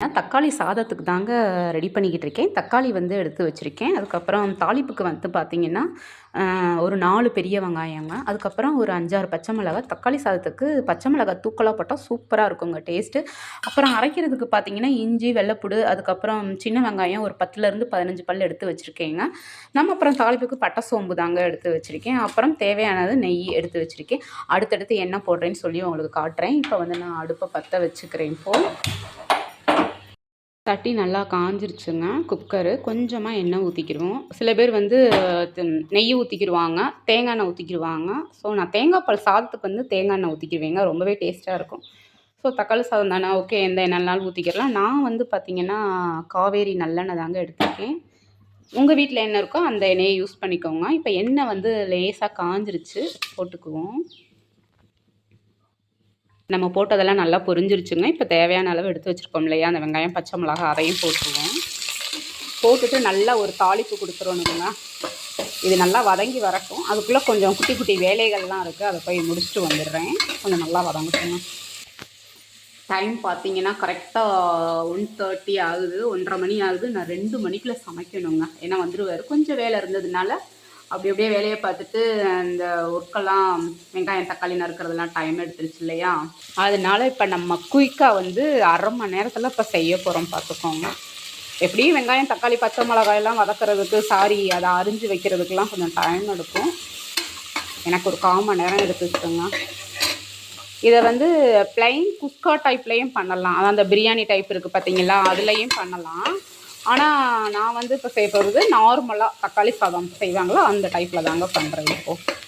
நான் தக்காளி சாதத்துக்கு தாங்க ரெடி பண்ணிக்கிட்டு இருக்கேன். தக்காளி வந்து எடுத்து வச்சுருக்கேன். அதுக்கப்புறம் தாளிப்புக்கு வந்து பார்த்திங்கன்னா ஒரு நாலு பெரிய வெங்காயங்க. அதுக்கப்புறம் ஒரு அஞ்சாறு பச்சை மிளகாய். தக்காளி சாதத்துக்கு பச்சை மிளகாய் தூக்கலாக போட்டால் சூப்பராக இருக்குங்க டேஸ்ட்டு அப்புறம் அரைக்கிறதுக்கு பார்த்திங்கன்னா இஞ்சி வெள்ளைப்புடு அதுக்கப்புறம் சின்ன வெங்காயம் ஒரு பத்துலேருந்து பதினஞ்சு பல் எடுத்து வச்சுருக்கேங்க. நம்ம அப்புறம் தாளிப்புக்கு பட்டை சோம்பு தாங்க எடுத்து வச்சுருக்கேன். அப்புறம் தேவையானது நெய் எடுத்து வச்சுருக்கேன். அடுத்தடுத்து என்ன போடுறேன்னு சொல்லி உங்களுக்கு காட்டுறேன். இப்போ வந்து நான் அடுப்பை பற்ற வச்சுக்கிறேன் இப்போது தட்டி நல்லா காஞ்சிருச்சுங்க குக்கரு. கொஞ்சமாக எண்ணெய் ஊற்றிக்கிடுவோம் சில பேர் வந்து நெய் ஊற்றிக்கிடுவாங்க தேங்காய் எண்ணெய் ஊற்றிக்கிடுவாங்க ஸோ நான் தேங்காய் பால் சாதத்துக்கு வந்து தேங்காய் எண்ணெய் ஊற்றிக்கிடுவேங்க ரொம்பவே டேஸ்ட்டாக இருக்கும். ஸோ தக்காளி சாதம் தானே ஓகே எந்த எண்ணெய்னாலும் ஊற்றிக்கிடலாம் நான் வந்து பார்த்திங்கன்னா காவேரி நல்லெண்ணெய் தாங்க எடுத்துருக்கேன். உங்கள் வீட்டில் என்ன இருக்கோ அந்த எண்ணெயை யூஸ் பண்ணிக்கோங்க. இப்போ எண்ணெய் வந்து லேசாக காஞ்சிருச்சு போட்டுக்குவோம். நம்ம போட்டதெல்லாம் நல்லா பொரிஞ்சிருச்சுங்க. இப்போ தேவையான அளவு எடுத்து வச்சுருக்கோம் இல்லையா? அந்த வெங்காயம் பச்சை மிளகா அதையும் போட்டுருவோம். போட்டுட்டு நல்லா ஒரு தாளிப்பு கொடுத்துருவோனுங்க இது நல்லா வதங்கி வரட்டும். அதுக்குள்ளே கொஞ்சம் குட்டி குட்டி வேலைகள்லாம் இருக்குது அதை போய் முடிச்சுட்டு வந்துடுறேன். கொஞ்சம் நல்லா வதங்கட்டுங்க. டைம் பார்த்தீங்கன்னா கரெக்டாக ஒன் தேர்ட்டி ஆகுது. ஒன்றரை மணி ஆகுது. நான் ரெண்டு மணிக்குள்ளே சமைக்கணுங்க. ஏன்னா வந்துடுவார் கொஞ்சம் வேலை இருந்ததுனால அப்படி அப்படியே வேலையை பார்த்துட்டு அந்த ஒர்க்கெல்லாம் வெங்காயம் தக்காளி நறுக்கிறதுலாம் டைம் எடுத்துருச்சு இல்லையா? அதனால இப்போ நம்ம குயிக்காக வந்து அரை மணி நேரத்தில் இப்போ செய்ய போகிறோம் பார்த்துக்கோங்க. எப்படியும் வெங்காயம் தக்காளி பச்சை மிளகாயெல்லாம் வதக்கிறதுக்கு சாரி அதை அரிஞ்சு வைக்கிறதுக்கெலாம் கொஞ்சம் டைம் எடுக்கும். எனக்கு ஒரு கால் மணி நேரம் எடுத்துக்கிட்டோங்க இதை வந்து பிளைன் குஸ்கா டைப்லேயும் பண்ணலாம். அதான் அந்த பிரியாணி டைப் இருக்குது பார்த்தீங்களா? அதுலேயும் பண்ணலாம். ஆனால் நான் வந்து இப்போ செய்ய போகிறது நார்மலாக தக்காளி சாதம் செய்வாங்களோ? அந்த டைப்பில் தாங்க பண்ணுறேன் இப்போது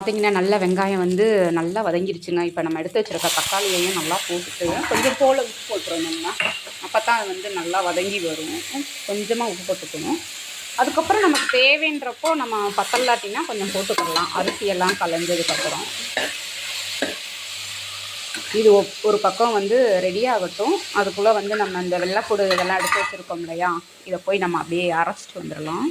பார்த்திங்கன்னா நல்ல வெங்காயம் வந்து நல்லா வதங்கிருச்சுங்க இப்போ நம்ம எடுத்து வச்சுருக்க தக்காளியையும் நல்லா போட்டுட்டு கொஞ்சம் போல் உப்பு போட்டுருந்தோம்னா அப்போ தான் அது வந்து நல்லா வதங்கி வரும். கொஞ்சமாக உப்பு போட்டுக்கணும். அதுக்கப்புறம் நமக்கு தேவைன்றப்போ நம்ம பத்தல்லாட்டினா கொஞ்சம் போட்டுக்கலாம். அரிசியெல்லாம் கலைஞ்சதுக்கப்புறம் இது ஒரு பக்கம் வந்து ரெடி ஆகட்டும். அதுக்குள்ளே வந்து நம்ம இந்த வெள்ளைப்பூடு இதெல்லாம் எடுத்து வச்சுருக்கோம் இல்லையா? இதை போய் நம்ம அப்படியே அரைச்சிட்டு வந்துடலாம்.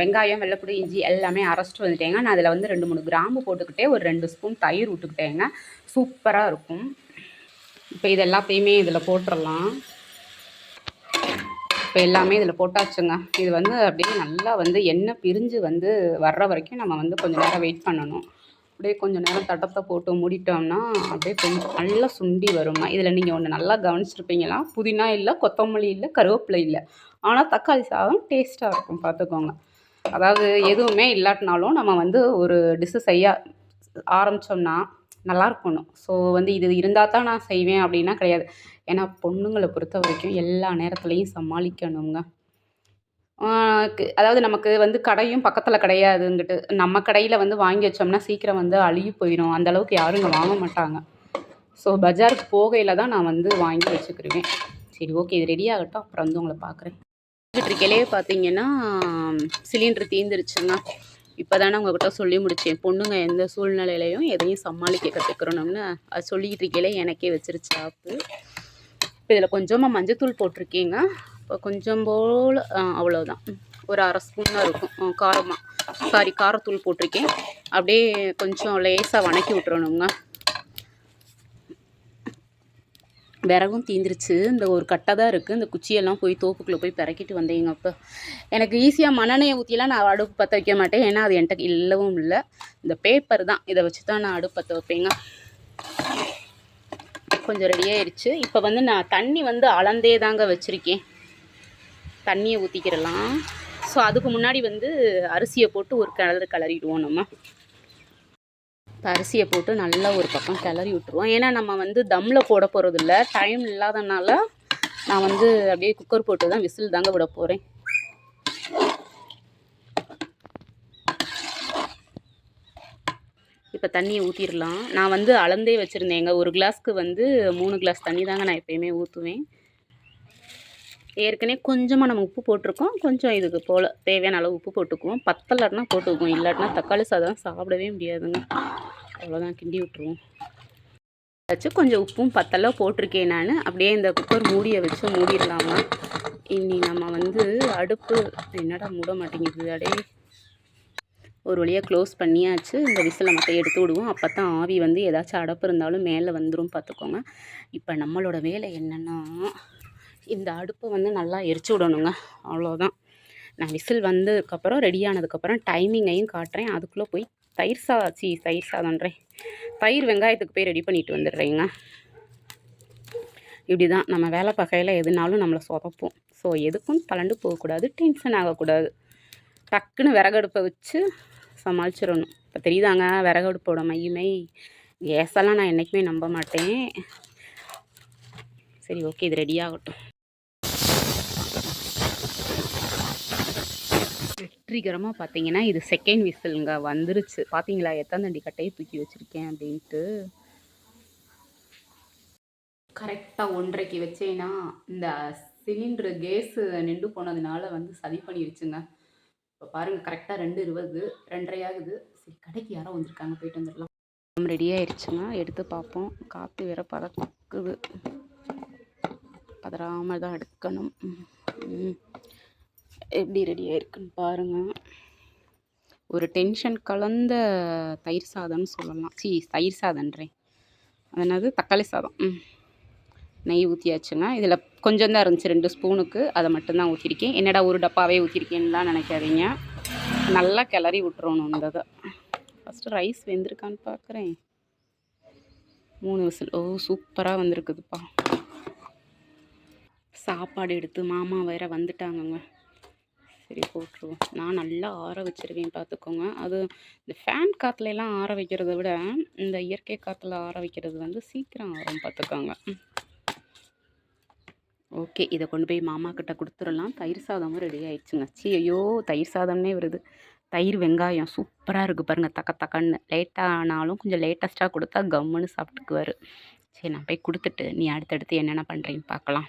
வெங்காயம் வெள்ளைப்புடி இஞ்சி எல்லாமே அரைச்சிட்டு வந்துட்டேங்க. நான் அதில் வந்து ரெண்டு மூணு கிராம்பு போட்டுக்கிட்டே ஒரு ரெண்டு ஸ்பூன் தயிர் விட்டுக்கிட்டேங்க. சூப்பராக இருக்கும். இப்போ இது எல்லாத்தையுமே இதில் போட்டுடலாம். இப்போ எல்லாமே இதில் போட்டாச்சுங்க. இது வந்து அப்படியே நல்லா வந்து எண்ணெய் பிரிஞ்சு வந்து வர்ற வரைக்கும் நம்ம வந்து கொஞ்சம் நேரம் வெயிட் பண்ணணும். அப்படியே கொஞ்சம் நேரம் தட்டத்தை போட்டு மூடிட்டோம்னா அப்படியே கொஞ்சம் நல்லா சுண்டி வருமா இதில் நீங்கள் ஒன்று நல்லா கவனிச்சிருப்பீங்களா? புதினா இல்லை கொத்தமல்லி இல்லை கருவேப்பிலை இல்லை. ஆனால் தக்காளி சாதம் டேஸ்ட்டாக இருக்கும் பார்த்துக்கோங்க அதாவது எதுவுமே இல்லாட்டினாலும் நம்ம வந்து ஒரு டிஷ்ஷு செய்ய ஆரம்பித்தோம்னா நல்லா இருக்கணும். ஸோ வந்து இது இருந்தால் தான் நான் செய்வேன் அப்படின்னா கிடையாது. ஏன்னா பொண்ணுங்களை பொறுத்த வரைக்கும் எல்லா நேரத்துலையும் சமாளிக்கணுங்க. அதாவது நமக்கு வந்து கடையும் பக்கத்தில் கிடையாதுங்கிட்டு நம்ம கடையில் வந்து வாங்கி வச்சோம்னா சீக்கிரம் வந்து அழுகி போயிடும் அந்த அளவுக்கு யாரும் இங்கே வாங்க மாட்டாங்க. ஸோ பஜாருக்கு போகையில் தான் நான் வந்து வாங்கி வச்சுக்கிருவேன். சரி ஓகே இது ரெடி ஆகட்டும். அப்புறம் வந்து உங்களை பார்க்குறேன் இருக்கையிலே பார்த்தீங்கன்னா சிலிண்டர் தீந்துருச்சுங்க இப்போ தானே உங்ககிட்ட சொல்லி முடித்தேன் பொண்ணுங்க எந்த சூழ்நிலையிலையும் எதையும் சமாளிக்க கற்றுக்கிறோம்னு அது சொல்லிக்கிட்டு இருக்கையிலே எனக்கே வச்சிருச்சு ஆப்பு இப்போ இதில் கொஞ்சமாக மஞ்சத்தூள் போட்டிருக்கீங்க. இப்போ கொஞ்சம் போல் அவ்வளோதான் ஒரு அரை ஸ்பூன் இருக்கும். காரமாக சாரி காரத்தூள் போட்டிருக்கேன். அப்படியே கொஞ்சம் லேசாக வணக்கி விட்டுறணுங்க. விறகும் தீந்துருச்சு. இந்த ஒரு கட்டை தான் இருக்குது இந்த குச்சியெல்லாம் போய் தோப்புக்குள்ளே போய் பிறக்கிட்டு வந்தேங்க அப்போ. எனக்கு ஈஸியாக மண்ணெண்ணெயை ஊற்றிலாம் நான் அடுப்பு பற்ற வைக்க மாட்டேன். ஏன்னா அது என்கிட்ட இல்லவும் இல்லை. இந்த பேப்பர் தான். இதை வச்சு தான் நான் அடுப்பு பற்ற வைப்பேங்க. கொஞ்சம் ரெடியாகிடுச்சு இப்போ வந்து நான் தண்ணி வந்து அளந்தே தாங்க வச்சுருக்கேன். தண்ணியை ஊற்றிக்கிடலாம் ஸோ அதுக்கு முன்னாடி வந்து அரிசியை போட்டு ஒரு கிளறு கிளறிடுவோம் நம்ம. இப்போ அரிசியை போட்டு நல்லா ஒரு பக்கம் கிளறி விட்டுருவோம். ஏன்னா நம்ம வந்து தம்மில் போட போகிறது இல்லை டைம் இல்லாதனால நான் வந்து அப்படியே குக்கர் போட்டு தான் விசில் தாங்க விட போகிறேன் இப்போ தண்ணியை ஊற்றிடலாம் நான் வந்து அளந்தே வச்சுருந்தேங்க. ஒரு கிளாஸ்க்கு வந்து மூணு கிளாஸ் தண்ணி தாங்க நான் எப்போயுமே ஊற்றுவேன் ஏற்கனவே கொஞ்சமாக நம்ம உப்பு போட்டிருக்கோம். கொஞ்சம் இதுக்கு போல் தேவையான அளவு உப்பு போட்டுக்குவோம். பத்தலாட்டினா போட்டுக்குவோம். இல்லாட்டினா தக்காளி சாதம் சாப்பிடவே முடியாதுங்க. அவ்வளோதான் கிண்டி விட்ருவோம் வச்சு கொஞ்சம் உப்பும் பத்தலாக போட்டிருக்கேன் நான். அப்படியே இந்த குக்கர் மூடியை வச்சு மூடிடலாமா? இனி நம்ம வந்து அடுப்பு என்னடா மூட மாட்டேங்குது அடே. ஒரு வழியாக க்ளோஸ் பண்ணியாச்சு. இந்த விசிலை மட்டும் எடுத்து விடுவோம். அப்போ தான் ஆவி வந்து ஏதாச்சும் அடப்பு இருந்தாலும் மேலே வந்துடும் பார்த்துக்கோங்க. இப்போ நம்மளோட வேலை என்னென்னா இந்த அடுப்பை வந்து நல்லா எரிச்சு விடணுங்க. அவ்வளோதான் நான் விசில் வந்ததுக்கப்புறம் ரெடி ஆனதுக்கப்புறம் டைமிங்கையும் காட்டுறேன். அதுக்குள்ளே போய் தயிர் சாச்சி தயிர் சாதன்றேன் தயிர் வெங்காயத்துக்கு போய் ரெடி பண்ணிட்டு வந்துடுறேங்க. இப்படி தான் நம்ம வேலை பகையில் எதுனாலும் நம்மளை சொதப்போம் ஸோ எதுக்கும் தளண்டு போகக்கூடாது டென்ஷன் ஆகக்கூடாது. டக்குன்னு விறகடுப்பை வச்சு சமாளிச்சிடணும். இப்போ தெரியுதாங்க விறகடுப்போட மையமே? கேஸெல்லாம் நான் என்றைக்குமே நம்ப மாட்டேன். சரி ஓகே இது ரெடி ஆகட்டும். வெற்றிகரமாக பார்த்தீங்கன்னா இது செகண்ட் விசிலுங்க வந்துருச்சு. பார்த்தீங்களா எத்தனை தண்டி கட்டையை தூக்கி வச்சுருக்கேன் அப்படின்ட்டு. கரெக்டாக ஒன்றரைக்கு வச்சேன்னா இந்த சிலிண்டரு கேஸு நின்று போனதுனால வந்து சதி பண்ணிருச்சுங்க. இப்போ பாருங்கள் கரெக்டாக ரெண்டு இருபது ரெண்டரை ஆகுது. சரி கடைக்கு யாரோ வந்திருக்காங்க போயிட்டு வந்துடலாம். ரெடி ஆயிடுச்சுங்க எடுத்து பார்ப்போம். காற்று வேற பறக்குது பதறாமல் தான் எடுக்கணும். எப்படி ரெடி ஆயிருக்குன்னு பாருங்கள் ஒரு டென்ஷன் கலந்த தயிர் சாதம்னு சொல்லலாம். சி தயிர் சாதன்றேன் அது தக்காளி சாதம். ம். நெய் ஊற்றியாச்சுங்க இதில் கொஞ்சம் தான் இருந்துச்சு ரெண்டு ஸ்பூனுக்கு. அதை மட்டும்தான் ஊற்றிருக்கேன் என்னடா ஒரு டப்பாவே ஊற்றிருக்கேன்லாம் நினைக்காதீங்க. நல்லா கிளறி விட்டுறணும் இந்த இதை. ஃபஸ்ட்டு ரைஸ் வெந்திருக்கான்னு பார்க்குறேன் மூணு விசில். ஓ சூப்பராக வந்திருக்குதுப்பா. சாப்பாடு எடுத்து மாமா வேற வந்துட்டாங்கங்க. சரி போட்டுருவோம். நான் நல்லா ஆற வச்சிருவேன் பார்த்துக்கோங்க. அது இந்த ஃபேன் காற்றுலலாம் ஆற வைக்கிறத விட இந்த இயற்கை காற்றுல ஆற வைக்கிறது வந்து சீக்கிரம் ஆறும் பார்த்துக்கோங்க. ஓகே இதை கொண்டு போய் மாமா கிட்ட கொடுத்துடலாம். தயிர் சாதமும் ரெடி ஆயிடுச்சுங்க. சி ஐயோ தயிர் சாதம்னே வருது. தயிர் வெங்காயம் சூப்பராக இருக்குது பாருங்கள் தக்க தக்கன்னு. லேட்டாக ஆனாலும் கொஞ்சம் லேட்டஸ்ட்டாக கொடுத்தா கம்முன்னு சாப்பிட்டுக்குவார். சரி நான் போய் கொடுத்துட்டு நீ அடுத்தடுத்து என்னென்ன பண்ணுறீன்னு பார்க்கலாம்.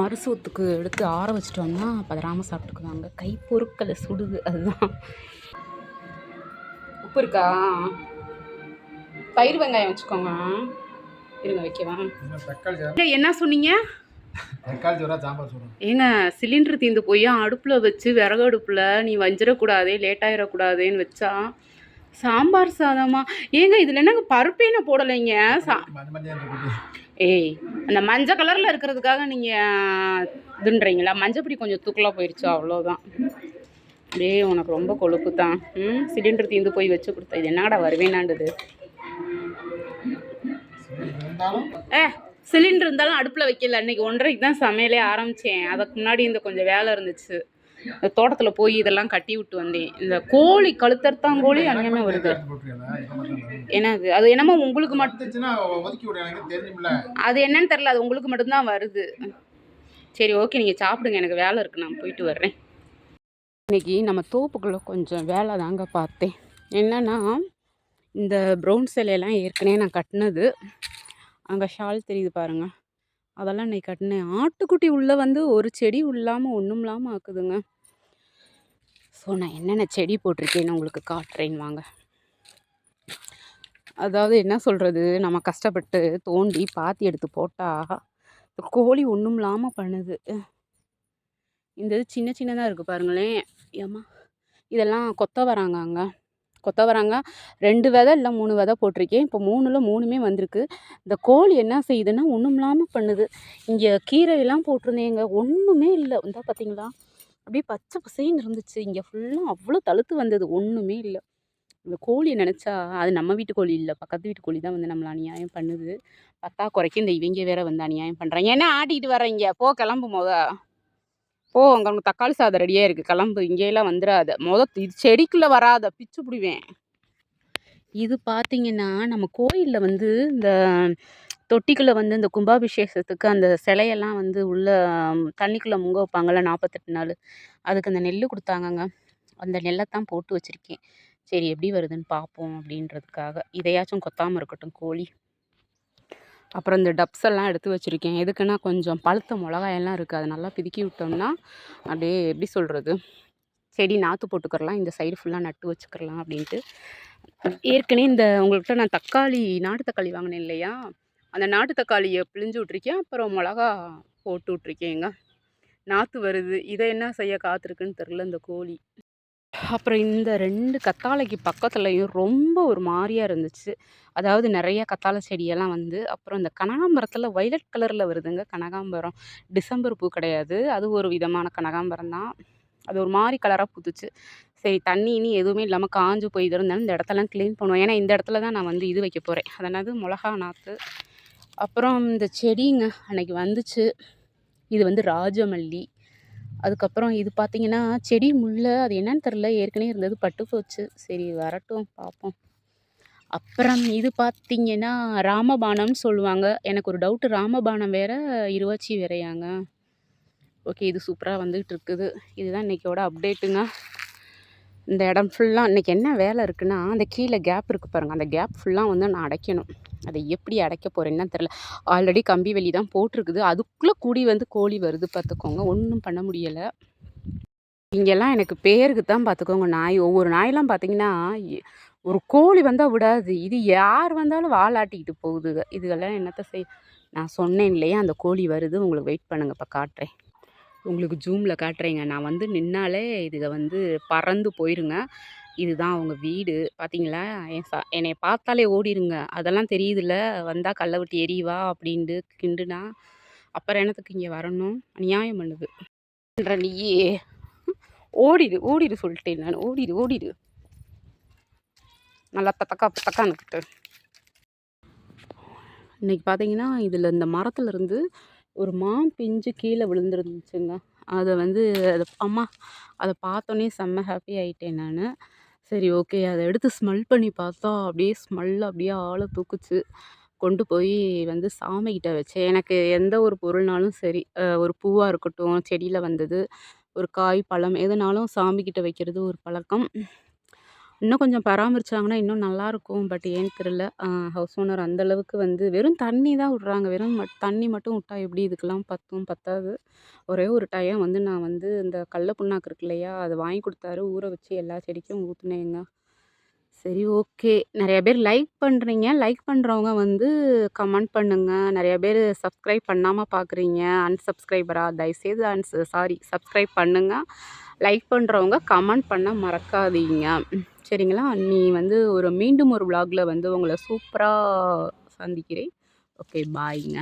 மறுசூத்துக்கு எடுத்து ஆற வச்சிட்டோம்னா பதறாமல் சாப்பிட்டுக்குவாங்க. கை பொருட்களை சுடுது அதுதான். உப்பு இருக்கா? தயிர் வெங்காயம் வச்சுக்கோங்க. இருங்க வைக்கவா? என்ன சொன்னீங்க? ஏங்க சிலிண்டர் தீர்ந்து போய் அடுப்பில் வச்சு விறகு அடுப்பில் நீ வஞ்சிடக்கூடாதே லேட் ஆயிடக்கூடாதேன்னு வச்சா சாம்பார் சாதமா? ஏங்க இதில் என்னங்க பருப்பே நான் போடலைங்க? சா ஏய் அந்த மஞ்சள் கலரில் இருக்கிறதுக்காக நீங்கள் இதுன்றீங்களா மஞ்சப்பொடி கொஞ்சம் தூக்கலாக போயிடுச்சு அவ்வளோதான் டேய் உனக்கு ரொம்ப கொழுப்பு தான் ம் சிலிண்டர் தீர்ந்து போய் வச்சு கொடுத்தா இது என்னடா வருவேனாண்டுது ஏ சிலிண்டர் இருந்தாலும் அடுப்பில் வைக்கல. அன்னைக்கு ஒன்றரைக்கு தான் சமையலே ஆரம்பித்தேன் அதுக்கு முன்னாடி இந்த கொஞ்சம் வேலை இருந்துச்சு. தோட்டத்தில் போய் இதெல்லாம் கட்டி விட்டு வந்தேன். இந்த கோழி கழுத்தறுத்தாங்கோழி அநியமே வருது. என்னது அது என்னமோ உங்களுக்கு மட்டும் அது என்னன்னு தெரில அது உங்களுக்கு மட்டும்தான் வருது. சரி ஓகே நீங்கள் சாப்பிடுங்க எனக்கு வேலை இருக்குது நான் போயிட்டு வர்றேன். இன்னைக்கு நம்ம தோப்புக்குள்ளே கொஞ்சம் வேலை தாங்க பார்த்தேன். என்னன்னா இந்த ப்ரௌன் சிலையெல்லாம் ஏற்கனவே நான் கட்டினது. அங்கே ஷால் தெரியுது பாருங்க. அதெல்லாம் இன்னைக்கு கட்டினேன். ஆட்டுக்குட்டி உள்ளே வந்து ஒரு செடி இல்லாமல் ஒன்றும் இல்லாமல் ஆக்குதுங்க. ஸோ நான் என்னென்ன செடி போட்டிருக்கேன்னு உங்களுக்கு காட்டுறேன் வாங்க. அதாவது என்ன சொல்கிறது நம்ம கஷ்டப்பட்டு தோண்டி பாத்தி எடுத்து போட்டால் கோழி ஒன்றும் இல்லாமல் பண்ணுது. இந்த இது சின்ன சின்னதாக இருக்குது பாருங்களேன். ஏம்மா? இதெல்லாம் கொத்த வராங்க அங்கே கொத்தவராங்க ரெண்டு விதை இல்லை மூணு விதை போட்டிருக்கேன். இப்போ மூணில் மூணுமே வந்திருக்கு. இந்த கோழி என்ன செய்யுதுன்னா ஒன்றும் இல்லாமல் பண்ணுது. இங்கே கீரையெல்லாம் போட்டிருந்தேங்க. ஒன்றுமே இல்லை. இந்த பார்த்தீங்களா அப்படியே பச்சை பசேன்னு இருந்துச்சு. இங்கே ஃபுல்லாக அவ்வளோ தழுத்து வந்தது. ஒன்றுமே இல்லை. இந்த கோழியை நினச்சா அது நம்ம வீட்டு கோழி இல்லை. பக்கத்து வீட்டு கோழி தான் வந்து நம்மளை அநியாயம் பண்ணுது. பத்தா குறைக்கும் இந்த இவங்க வேற வந்து அநியாயம் பண்ணுறாங்க என்ன ஆட்டிக்கிட்டு வர்றீங்க? போ கிளம்பு மொத. போ அங்கே உனக்கு தக்காளி சாதம் ரெடியாக இருக்குது கிளம்பு. இங்கேயெல்லாம் வந்துடாத மொத இது செடிக்குள்ளே வராத. பிச்சு பிடிவேன். இது பார்த்தீங்கன்னா நம்ம கோயிலில் வந்து இந்த தொட்டிக்குள்ளே வந்து இந்த கும்பாபிஷேகத்துக்கு அந்த சிலையெல்லாம் வந்து உள்ள தண்ணிக்குள்ளே முங்க வைப்பாங்கள்ல நாற்பத்தெட்டு நாள். அதுக்கு அந்த நெல் கொடுத்தாங்கங்க. அந்த நெல்லைத்தான் போட்டு வச்சுருக்கேன். சரி எப்படி வருதுன்னு பார்ப்போம் அப்படின்றதுக்காக. இதையாச்சும் கொத்தாமல் இருக்கட்டும் கோழி. அப்புறம் இந்த டப்ஸ் எல்லாம் எடுத்து வச்சுருக்கேன். எதுக்குன்னா கொஞ்சம் பழுத்த மிளகாயெல்லாம் இருக்குது அதை நல்லா பிதுக்கி விட்டோம்னா அப்படியே எப்படி சொல்கிறது செடி நாற்று போட்டுக்கிறலாம். இந்த சைடு ஃபுல்லாக நட்டு வச்சுக்கிறலாம் அப்படின்ட்டு. ஏற்கனவே இந்த உங்கள்கிட்ட நான் தக்காளி நாட்டு தக்காளி வாங்கினேன் இல்லையா? அந்த நாட்டு தக்காளியை பிழிஞ்சு விட்ருக்கேன் அப்புறம் மிளகா போட்டு விட்ருக்கேங்க நாற்று வருது. இதை என்ன செய்ய காத்திருக்குன்னு தெரில இந்த கோழி. அப்புறம் இந்த ரெண்டு கத்தாழைக்கு பக்கத்துலையும் ரொம்ப ஒரு மாதிரியாக இருந்துச்சு. அதாவது நிறைய கத்தாழை செடியெல்லாம் வந்து அப்புறம் இந்த கனகாம்பரத்தில் வைலட் கலரில் வருதுங்க கனகாம்பரம். டிசம்பர் பூ கிடையாது. அது ஒரு விதமான கனகாம்பரம் தான். அது ஒரு மாதிரி கலராக பூத்துச்சு. சரி தண்ணி இனி எதுவுமே இல்லாமல் காஞ்சு போய் இருந்தாலும் இந்த இடத்தெல்லாம் க்ளீன் பண்ணுவேன் ஏன்னா இந்த இடத்துல தான் நான் வந்து இது வைக்க போகிறேன் அதனால மிளகா நாற்று அப்புறம் இந்த செடிங்க அன்னைக்கு வந்துச்சு. இது வந்து ராஜமல்லி. அதுக்கப்புறம் இது பார்த்திங்கன்னா செடி முள்ள அது என்னன்னு தெரில ஏற்கனவே இருந்தது பட்டு போச்சு. சரி வரட்டும் பார்ப்போம் அப்புறம் இது பார்த்திங்கன்னா ராமபானம்னு சொல்லுவாங்க. எனக்கு ஒரு டவுட்டு ராமபானம் வேறு இருவாச்சி வேறையாங்க. ஓகே இது சூப்பராக வந்துகிட்டு இருக்குது இதுதான் இன்றைக்கோட அப்டேட்டுங்க இந்த இடம் ஃபுல்லாக இன்றைக்கி என்ன வேலை இருக்குன்னா அந்த கீழே கேப் இருக்குது பாருங்கள் அந்த கேப் ஃபுல்லாக வந்து நான் அடைக்கணும். அதை எப்படி அடைக்க போகிறேன்னு தெரில ஆல்ரெடி கம்பி வெளி தான் போட்டிருக்குது. அதுக்குள்ளே கூடி வந்து கோழி வருது பார்த்துக்கோங்க. ஒன்றும் பண்ண முடியலை. இங்கெல்லாம் எனக்கு பேருக்கு தான் பார்த்துக்கோங்க. நாய் ஒவ்வொரு நாயெல்லாம் பார்த்தீங்கன்னா ஒரு கோழி வந்தால் விடாது. இது யார் வந்தாலும் வாலாட்டிக்கிட்டு போகுதுங்க இதுகெல்லாம் என்னத்த செய் நான் சொன்னேன் இல்லையா? அந்த கோழி வருது. உங்களுக்கு வெயிட் பண்ணுங்கள் இப்போ காட்டுறேன். உங்களுக்கு ஜூமில் காட்டுறேங்க. நான் வந்து நின்னாலே இதுக வந்து பறந்து போயிருங்க. இதுதான் அவங்க வீடு. பார்த்தீங்களா என் சா என்னை பார்த்தாலே ஓடிருங்க. அதெல்லாம் தெரியுதுல்ல? வந்தால் கல்லை விட்டு எரியவா அப்படின்ட்டு கிண்டுனா அப்புறம் என்னத்துக்கு இங்கே வரணும்? நியாயம் பண்ணுது. பண்ணுற நீயே. ஓடிடு ஓடிடு சொல்லிட்டேன் நான். ஓடிடு ஓடிடு நல்லா தக்கா தக்கானுக்கிட்டு இன்னைக்கு பார்த்தீங்கன்னா இதில் இந்த மரத்துலேருந்து ஒரு மா பிஞ்சு கீழே விழுந்துருந்துச்சுங்க. அதை வந்து அதை அம்மா அதை பார்த்தோன்னே செம்ம ஹாப்பி ஆகிட்டேன் நான். சரி ஓகே. அதை எடுத்து ஸ்மெல் பண்ணி பார்த்தா அப்படியே ஸ்மெல் அப்படியே ஆளை தூக்குச்சு. கொண்டு போய் வந்து சாமிக்கிட்ட வச்சேன். எனக்கு எந்த ஒரு பொருள்னாலும் சரி ஒரு பூவாக இருக்கட்டும் செடியில் வந்தது ஒரு காய் பழம் எதுனாலும் சாமிக்கிட்ட வைக்கிறது ஒரு பழக்கம். இன்னும் கொஞ்சம் பராமரிச்சாங்கன்னா இன்னும் நல்லாயிருக்கும். பட் ஏன்னு தெரில ஹவுஸ் ஓனர் அந்தளவுக்கு வந்து வெறும் தண்ணி தான் விட்றாங்க. வெறும் மட் தண்ணி மட்டும் விட்டா எப்படி இதுக்கெல்லாம் பத்தும்? பத்தாது. ஒரே ஒரு டைம் வந்து நான் வந்து இந்த கடல புண்ணாக்கு இருக்கு இல்லையா அது வாங்கி கொடுத்தாரு. ஊற வச்சு எல்லா செடிக்கும் ஊற்றுனேங்க சரி ஓகே. நிறைய பேர் லைக் பண்ணுறீங்க லைக் பண்ணுறவங்க வந்து கமெண்ட் பண்ணுங்கள் நிறைய பேர் சப்ஸ்கிரைப் பண்ணாமல் பார்க்குறீங்க அன்சப்ஸ்கிரைபரா தயவுசெய்து அன்ஸ் சாரி சப்ஸ்கிரைப் பண்ணுங்கள் லைக் பண்ணுறவங்க கமெண்ட் பண்ண மறக்காதீங்க. சரிங்களா? நீ வந்து ஒரு மீண்டும் ஒரு vlogல வந்து உங்களை சூப்பராக சந்திக்கிறேன். ஓகே பாய்ங்க